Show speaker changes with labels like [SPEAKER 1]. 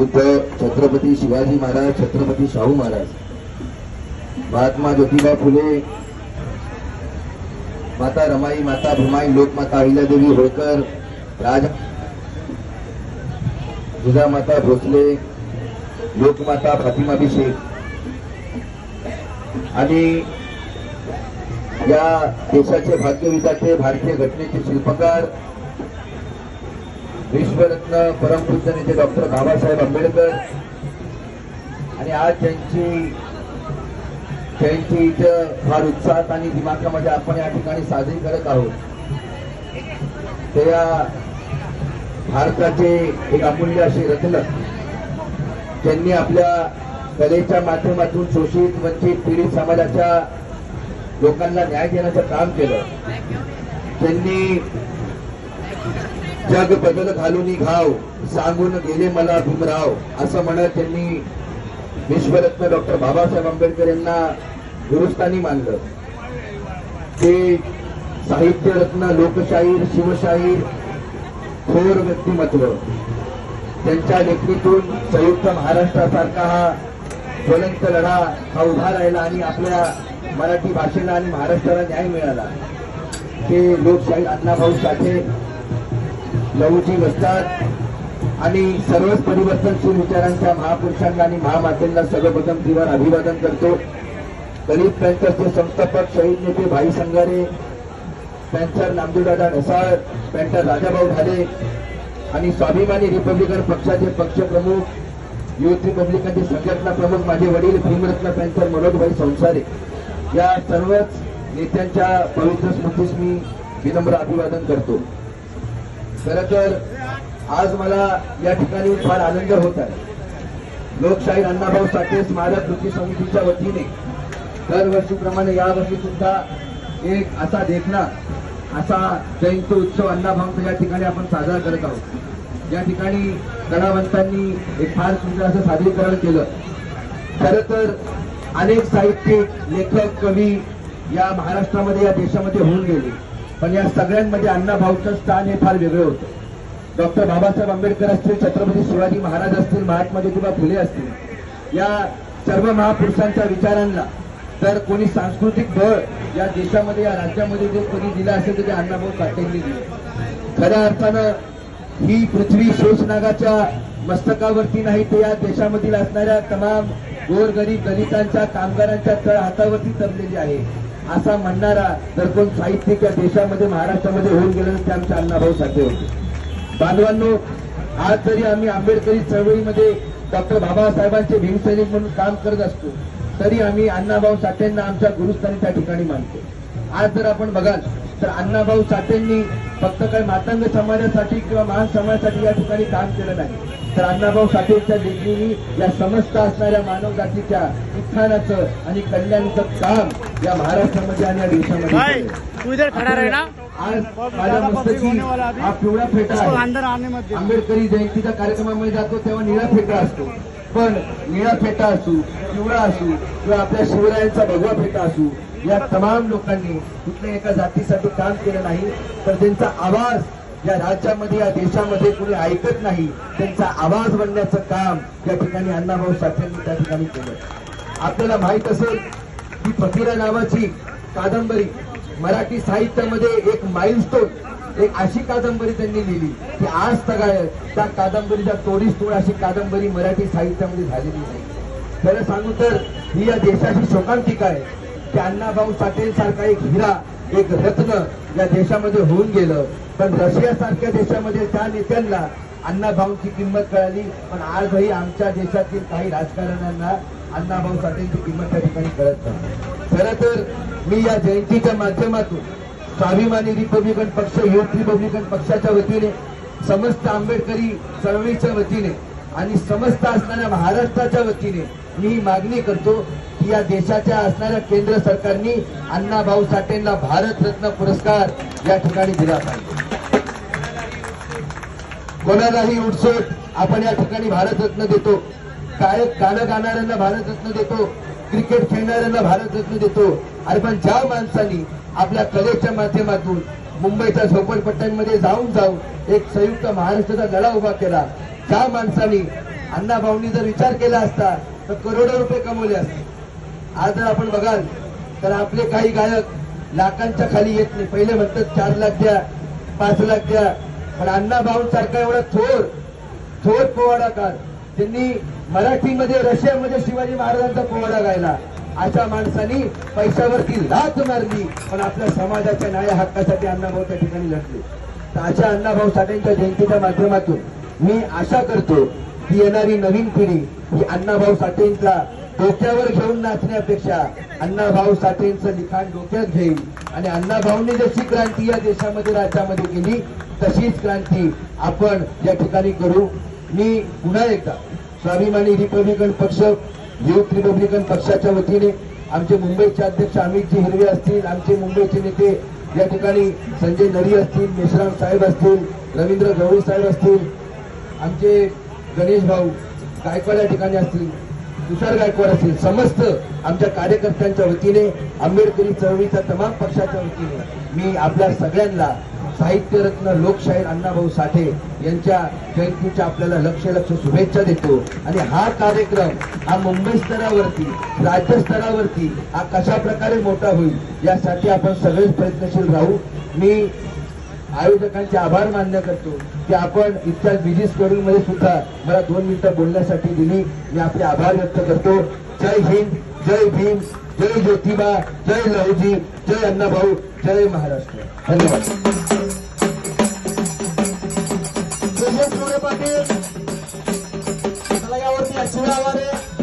[SPEAKER 1] बुद्ध छत्रपती शिवाजी महाराज छत्रपती शाहू महाराज महात्मा ज्योतिबा फुले माता रमाई माता भीमाई लोकमाता अहिल्यादेवी होळकर राज जिजामाता भोसले लोकमाता फातिमाबी शेख आणि या देशाचे भाग्यविधाते भारतीय घटनेचे शिल्पकार विश्वरत्न परमपूज्य नेते डॉक्टर बाबासाहेब आंबेडकर. आणि आज त्यांची जयंती इथं फार उत्साहात आणि दिमाखामध्ये आपण या ठिकाणी साजरी करत आहोत. ते या भारताचे एक अमूल्य असे रत्न. त्यांनी आपल्या कलेच्या माध्यमातून शोषित वंचित पीडित समाजाच्या लोकांना न्याय देण्याचं काम केलं. त्यांनी जग बदल घालून घाव सांगून गेले मला भीमराव असं म्हणत त्यांनी विश्वरत्न डॉक्टर बाबासाहेब आंबेडकर यांना गुरुस्थानी मानलं. ते साहित्यरत्न लोकशाहीर शिवशाहीर थोर व्यक्तिमत्व. त्यांच्या लेखणीतून संयुक्त महाराष्ट्रासारखा हा ज्वलंत लढा हा उभा राहिला आणि आपल्या मराठी भाषेला आणि महाराष्ट्राला न्याय मिळाला. ते लोकशाही अण्णाभाऊ साठे लवची बसतात आणि सर्वच परिवर्तनशील विचारांच्या महापुरुषांना आणि महामातेंना सर्वप्रथम जीवन अभिवादन करतो. दलित पॅन्थरचे संस्थापक शहीद नेते भाई संगारे पॅन्थर नामदेवदादा ढसाळ पॅन्थर राजाभाऊ ढाले आणि स्वाभिमानी रिपब्लिकन पक्षाचे पक्षप्रमुख युथ रिपब्लिकनचे संघटना प्रमुख माझे वडील भीमरत्न पॅन्थर मनोजभाई संसारे. या सर्वच नेत्यांच्या पवित्र स्मृतीस मी विनम्र अभिवादन करतो. खरं तर आज मला या ठिकाणी फार आनंद होत आहे. लोकशाही अण्णाभाऊ साठे स्मारक कृती समितीच्या वतीने दरवर्षीप्रमाणे यावर्षी सुद्धा एक असा देखना असा जयंती उत्सव अण्णाभाऊंचा या ठिकाणी आपण साजरा करत आहोत. या ठिकाणी कलावंतांनी एक फार सुंदर असं सादरीकरण केलं. खरं तर अनेक साहित्यिक लेखक कवी या महाराष्ट्रामध्ये या देशामध्ये होऊन गेले. पण या सगळ्यांमध्ये अण्णाभाऊचं स्थान हे फार वेगळं होतं. डॉक्टर बाबासाहेब आंबेडकर असतील छत्रपती शिवाजी महाराज असतील महात्मा ज्योतिबा फुले असतील या सर्व महापुरुषांच्या विचारांना तर कोणी सांस्कृतिक बळ या देशामध्ये या राज्यामध्ये जे कोणी दिलं असेल तर ते अण्णाभाऊ साठेंनी दिलं. खऱ्या अर्थानं ही पृथ्वी शोषनागाच्या मस्तकावरती नाही तर या देशामधील असणाऱ्या तमाम गोरगरीब दलितांच्या कामगारांच्या तळ हातावरती तरलेली आहे. असा म्हणणारा जर कोण साहित्यिक या देशामध्ये महाराष्ट्रामध्ये होऊन गेलं तर ते आमचे अण्णाभाऊ साठे होते. बांधवांनो आज जरी आम्ही आंबेडकरी चळवळीमध्ये डॉक्टर बाबासाहेबांचे भीमसैनिक म्हणून काम करत असतो तरी आम्ही अण्णाभाऊ साठेंना आमच्या गुरुस्थानी त्या ठिकाणी मानतो. आज जर आपण बघाल तर अण्णाभाऊ साठेंनी फक्त काही मातंग समाजासाठी किंवा महान समाजासाठी या ठिकाणी काम केलं नाही. तर अण्णाभाऊ साठेंच्या लेखणीने या समस्त असणाऱ्या मानव जातीच्या उत्थानाचं आणि कल्याणाचं काम या महाराष्ट्रामध्ये आणि या देशामध्ये
[SPEAKER 2] भाई
[SPEAKER 1] केलं.
[SPEAKER 2] तू इधर खड़ा रहना
[SPEAKER 1] आज माझ्या मस्तकी हा पिवळा फेटा आंबेडकरी जयंतीच्या कार्यक्रमामध्ये जातो तेव्हा निळा फेटा असतो. पण निळा फेटा असू पिवळा असू किंवा आपल्या शिवरायांचा भगवा फेटा असू या तमाम लोकांनी कुठल्या एका जातीसाठी काम केलं नाही तर त्यांचा आवाज या राज्यामध्ये या देशामध्ये कुणी ऐकत नाही त्यांचा आवाज बनण्याचं काम या ठिकाणी अण्णाभाऊ साठेंनी त्या ठिकाणी केलं. आपल्याला माहीत असेल की फकीरा नावाची कादंबरी मराठी साहित्यामध्ये एक माइलस्टोन एक अशी कादंबरी त्यांनी लिहिली की आज तगाळ त्या कादंबरीच्या तोडीस तोड अशी कादंबरी मराठी साहित्यामध्ये झालेली नाही. खरं सांगू तर ही या देशाची शोकांतिका आहे. की अण्णाभाऊ साठे सारखा एक हिरा एक रत्न या देशामध्ये होऊन गेलं. पण रशिया सारख्या देशामध्ये त्या नेत्यांना अण्णाभाऊंची किंमत कळाली. पण आजही आमच्या देशातील काही राजकारण्यांना अण्णाभाऊ साठेंची किंमत त्या ठिकाणी कळत नाही. खरं तर मी या जयंतीच्या माध्यमातून स्वाभिमानी रिपब्लिकन पक्ष युथ रिपब्लिकन पक्षाच्या वतीने समस्त आंबेडकरी चळवळीच्या वतीने आणि समस्त असणाऱ्या महाराष्ट्राच्या वतीने मी ही मागणी करतो या देशाच्या असणाऱ्या केंद्र सरकारने अण्णाभाऊ साठेंना भारतरत्न पुरस्कार या ठिकाणी दिला पाहिजे. कोणालाही उठसोट आपण या ठिकाणी भारतरत्न देतो. काय गाणं गाणाऱ्यांना भारतरत्न देतो. क्रिकेट खेळणाऱ्यांना भारतरत्न देतो. अरे पण ज्या माणसांनी आपल्या कलेच्या माध्यमातून मुंबईच्या झोपडपट्ट्यांमध्ये जाऊन जाऊन एक संयुक्त महाराष्ट्राचा लढा उभा केला त्या माणसांनी अण्णाभाऊंनी जर विचार केला असता तर करोडो रुपये कमवले असते. आज जर आपण बघाल तर आपले काही गायक लाखांच्या खाली येत नाही. पहिले म्हणतात चार लाख द्या पाच लाख द्या. पण अण्णा भाऊंसारखा एवढा थोर थोर पोवाडाकार. त्यांनी मराठीमध्ये रशियामध्ये शिवाजी महाराजांचा पोवाडा गायला. अशा माणसांनी पैशावरती लाच मारली पण आपल्या समाजाच्या न्याय हक्कासाठी अण्णाभाऊ त्या ठिकाणी लढले. तर अशा अण्णाभाऊ साठेंच्या जयंतीच्या माध्यमातून मी आशा करतो की येणारी नवीन पिढी ही अण्णाभाऊ साठेंचा डोक्यावर घेऊन नाचण्यापेक्षा अण्णाभाऊ साठेंचं लिखाण डोक्यात घेईल. आणि अण्णाभाऊंनी जशी क्रांती या देशामध्ये राज्यामध्ये केली तशीच क्रांती आपण या ठिकाणी करू. मी पुन्हा एकदा स्वाभिमानी रिपब्लिकन पक्ष युथ रिपब्लिकन पक्षाच्या वतीने आमचे मुंबईचे अध्यक्ष अमितजी हिरवे असतील आमचे मुंबईचे नेते या ठिकाणी संजय नरी असतील मेश्राम साहेब असतील रवींद्र गवळी साहेब असतील आमचे गणेश भाऊ गायकवाड या ठिकाणी असतील तुषार गायकवाड असेल समस्त आमच्या कार्यकर्त्यांच्या वतीने आंबेडकरी चळवळीच्या तमाम पक्षाच्या वतीने मी आपल्या सगळ्यांना साहित्यरत्न लोकशाहीर अण्णाभाऊ साठे यांच्या जयंतीच्या आपल्याला लक्ष लक्ष शुभेच्छा देतो. आणि हा कार्यक्रम हा मुंबई स्तरावरती राज्यस्तरावरती हा कशा प्रकारे मोठा होईल यासाठी आपण सगळेच प्रयत्नशील राहू. मी आयोजकांचे आभार मान्य करतो की आपण इतक्या बिझी शेड्यूल मध्ये सुद्धा मला दोन मिनिटं बोलण्यासाठी दिली. मी आपले आभार व्यक्त करतो. जय हिंद जय भीम जय ज्योतिबा जय लहुजी जय अण्णाभाऊ जय महाराष्ट्र. धन्यवाद.
[SPEAKER 2] पाटील. मला यावरती